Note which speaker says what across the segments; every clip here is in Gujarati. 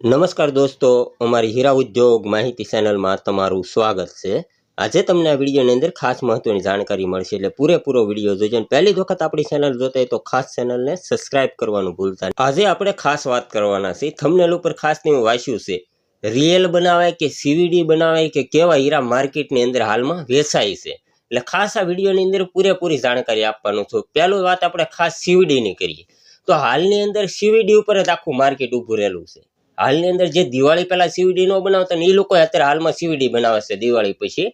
Speaker 1: નમસ્કાર દોસ્તો, અમારી હીરા ઉદ્યોગ માહિતી ચેનલમાં તમારું સ્વાગત છે. આજે તમને આ વિડીયોની અંદર ખાસ મહત્વની જાણકારી મળશે એટલે પૂરેપૂરો વીડિયો અને પહેલી વખત આપણી ચેનલ જોતા તો ખાસ ચેનલને સબસ્ક્રાઇબ કરવાનું ભૂલતા આજે આપણે ખાસ વાત કરવાના છે થમનેલ ઉપર ખાસ તમે વાંચ્યું છે. રિયલ બનાવાય કે સીવીડી બનાવાય કે કેવા હીરા માર્કેટની અંદર હાલમાં વેચાય છે. એટલે ખાસ આ વિડીયોની અંદર પૂરેપૂરી જાણકારી આપવાનું છું. પહેલું વાત આપણે ખાસ સીવીડીની કરીએ. તો હાલની અંદર સીવીડી ઉપર જ આખું માર્કેટ ઊભું રહેલું છે. હાલની અંદર જે દિવાળી પહેલાં સીવીડી ન બનાવતા ને એ લોકો અત્યારે હાલમાં સીવીડી બનાવે છે દિવાળી પછી.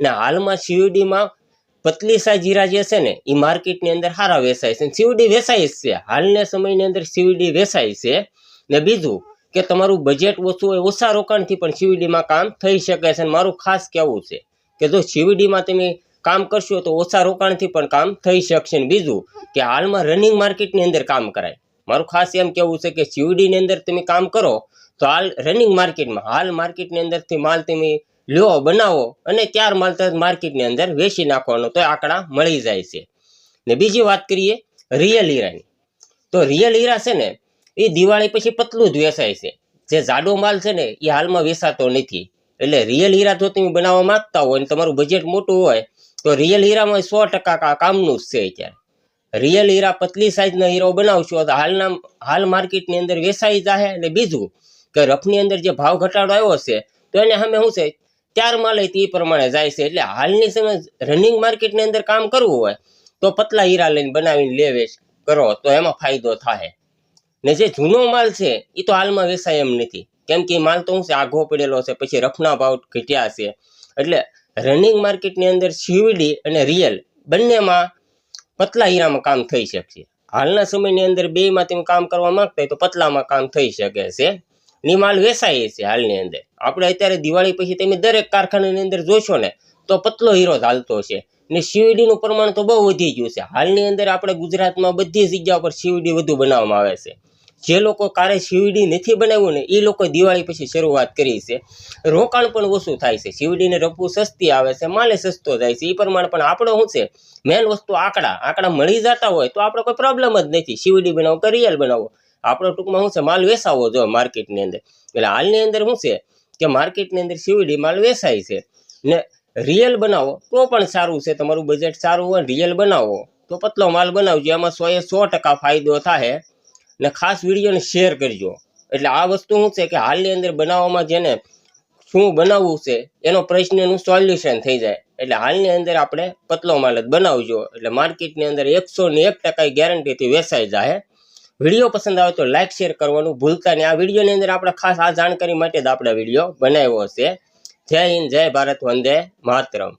Speaker 1: ને હાલમાં સીવીડીમાં પતલી સાઈઝ જીરા જે છે ને એ માર્કેટની અંદર સારા વેચાય છે. સીવીડી વેચાય છે. હાલના સમયની અંદર સીવીડી વેચાય છે. ને બીજું કે તમારું બજેટ ઓછું હોય, ઓછા રોકાણથી પણ સીવીડીમાં કામ થઈ શકે છે. મારું ખાસ કહેવું છે કે જો સીવીડીમાં તમે કામ કરશો તો ઓછા રોકાણથી પણ કામ થઈ શકશે. ને બીજું કે હાલમાં રનિંગ માર્કેટની અંદર કામ કરાય. મારું ખાસ એમ કેવું છે કે સીવીડીની અંદર તમે કામ કરો તો હાલ રનિંગ માર્કેટમાં હાલ માર્કેટની અંદરથી માલ તમે લ્યો, બનાવો અને ત્યાર માલ તરત માર્કેટની અંદર વેચી નાખવાનો તો આંકડા મળી જાય છે. ને બીજી વાત કરીએ રિયલ હીરાની. તો રિયલ હીરા છે ને, એ દિવાળી પછી પતલું જ વેચાય છે. જે જાડો માલ છે ને, એ હાલમાં વેચાતો નથી. એટલે રિયલ હીરા જો તમે બનાવવા માંગતા હોય ને, તમારું બજેટ મોટું હોય, તો રિયલ હીરામાં સો ટકા કામનું જ છે અત્યારે. રિયલ હીરા પતલી સાઇઝના હીરો બનાવશો તો હાલના, હાલ માર્કેટની અંદર વેચાઈ જાહે અને બીજું કે રફની અંદર જે ભાવ ઘટાડો આવ્યો છે, તો એને સામે શું છે? ત્યાર માલે તે પ્રમાણે જાય છે. એટલે હાલની સમય રનિંગ માર્કેટની અંદર કામ કરવું હોય, તો પતલા હીરા લઈને બનાવીને લે વેચ કરો, તો એમાં ફાયદો થાય. ને જે જૂનો માલ છે, એ તો હાલમાં વેચાય એમ નથી. કેમ કે માલ તો શું છે? આઘો પડેલો છે, પછી રફના ભાવ ઘટ્યા છે. એટલે રનિંગ માર્કેટની અંદર સીવીડી અને રિયલ બંનેમાં પતલા હીરામાં કામ થઈ શકશે. હાલના સમયની અંદર બેમાં તમે કામ કરવા માંગતા હોય તો પતલામાં કામ થઈ શકે છે. ની માલ વેચાય છે હાલની અંદર. આપણે અત્યારે દિવાળી પછી તમે દરેક કારખાનાની અંદર જોશો ને, તો પતલો હીરો ચાલતો છે. ને CVD પ્રમાણ તો બહુ વધી ગયું છે. હાલની અંદર આપણે ગુજરાતમાં બધી જગ્યા પર સીવીડી વધુ બનાવવામાં આવે છે. જે લોકો કારે સીવીડી નથી બનાવ્યું ને એ લોકો દિવાળી પછી શરૂઆત કરી છે. રોકાણ પણ ઓછું થાય છે. સીવીડીને રપવું સસ્તી આવે છે, માલે સસ્તો જાય છે. એ પ્રમાણે પણ આપણો શું છે? મેન વસ્તુ આંકડા. આંકડા મળી જતા હોય તો આપણે કોઈ પ્રોબ્લેમ જ નથી. સીવીડી બનાવો કે રિયલ બનાવો. આપણો ટૂંકમાં શું છે, માલ વેચાવો જો માર્કેટની અંદર. એટલે હાલની અંદર શું છે કે માર્કેટની અંદર સીવીડી માલ વેચાય છે. ને રિયલ બનાવો તો પણ સારું છે, તમારું બજેટ સારું હોય રિયલ બનાવો તો પતલો માલ બનાવજો, એમાં સો એ સો ટકા ફાયદો થાય ને ખાસ વિડીયોને શેર કરજો. એટલે આ વસ્તુ શું છે કે હાલની અંદર બનાવવામાં જેને શું બનાવવું છે, એનો પ્રશ્નનું સોલ્યુશન થઈ જાય. એટલે હાલની અંદર આપણે પતલો માલ જ બનાવજો. એટલે માર્કેટની અંદર એકસો ને એક ટકા ગેરંટીથી વેચાઈ જાય વીડિયો પસંદ આવે તો લાઇક શેર કરવાનું ભૂલતા નહીં. આ વિડીયોની અંદર આપણે ખાસ આ જાણકારી માટે જ આપણે વીડિયો બનાવ્યો છે. જય હિન્દ, જય ભારત, વંદે માતરમ.